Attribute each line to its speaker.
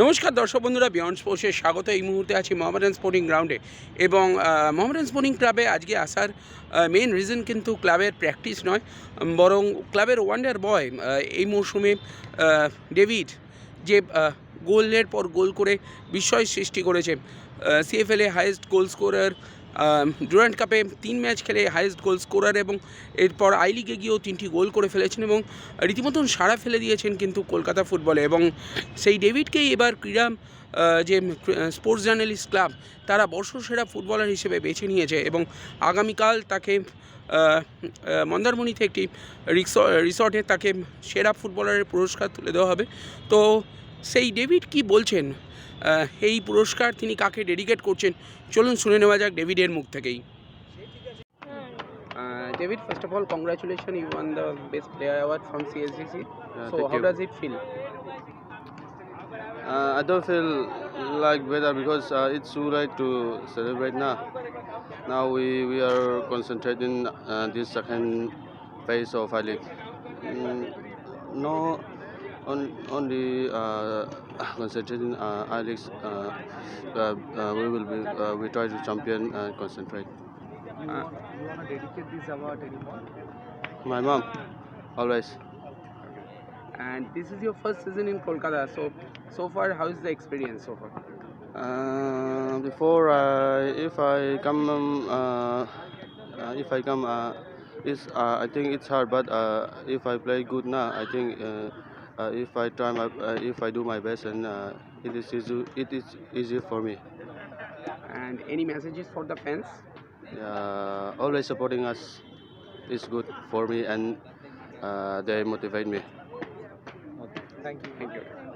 Speaker 1: নমস্কার দর্শক বন্ধুরা বিয়ন্ড স্পোর্টসে স্বাগত। এই মুহূর্তে আছি মোহামেডান স্পোর্টিং গ্রাউন্ডে এবং মোহামেডান স্পোর্টিং ক্লাবে আজকে আসার মেন রিজন কিন্তু ক্লাবের প্র্যাকটিস নয় বরং ক্লাবের ওয়ান্ডার বয় এই মৌসুমে ডেভিড যে গোলের পর গোল করে বিস্ময় সৃষ্টি করেছে সিএফএলে হায়েস্ট গোল স্কোরার ডুরান্ট কাপে তিন ম্যাচ খেলে হাইয়েস্ট গোল স্কোরার এবং এরপর আই লিগে গিয়েও তিনটি গোল করে ফেলেছেন এবং রীতিমতন সাড়া ফেলে দিয়েছেন কিন্তু কলকাতা ফুটবলে এবং সেই ডেভিডকেই এবার ক্রীড়া যে স্পোর্টস জার্নালিস্ট ক্লাব তারা বর্ষসেরা ফুটবলার হিসেবে বেছে নিয়েছে এবং আগামীকাল তাকে মন্দারমণিতে একটি রিসর্টে তাকে সেরা ফুটবলারের পুরস্কার তুলে দেওয়া হবে। তো সেই ডেভিড কি বলছেন এই পুরস্কার তিনি কাকে ডেডিকেট করছেন চলুন শুনে নেওয়া যাক ডেভিডের মুখ থেকেই David first of all congratulation you won the best player award from CSDC so how
Speaker 2: you.
Speaker 1: Does it feel
Speaker 2: Uh, I don't feel like better because uh, it's too late to celebrate now. Now we, we are concentrating uh, this second phase of I League. Mm, no, on, only uh, concentrating uh, Leagues. Uh, uh, uh, we will be uh, we try to champion and concentrate.
Speaker 3: You, you want to dedicate this award anymore?
Speaker 2: My mom, always.
Speaker 1: And this is your first season in Kolkata. So, so far, how is the experience so far?
Speaker 2: Uh, before I, if I come, um, uh, if I come, uh, it's, uh, I think it's hard. But uh, if I play good now, I think uh, if I try my, uh, if I do my best, and uh, it is easy, it is easy for me.
Speaker 1: And any messages for the fans?
Speaker 2: Uh, always supporting us is good for me, and uh, they motivate me.
Speaker 3: Thank you.
Speaker 1: Thank you.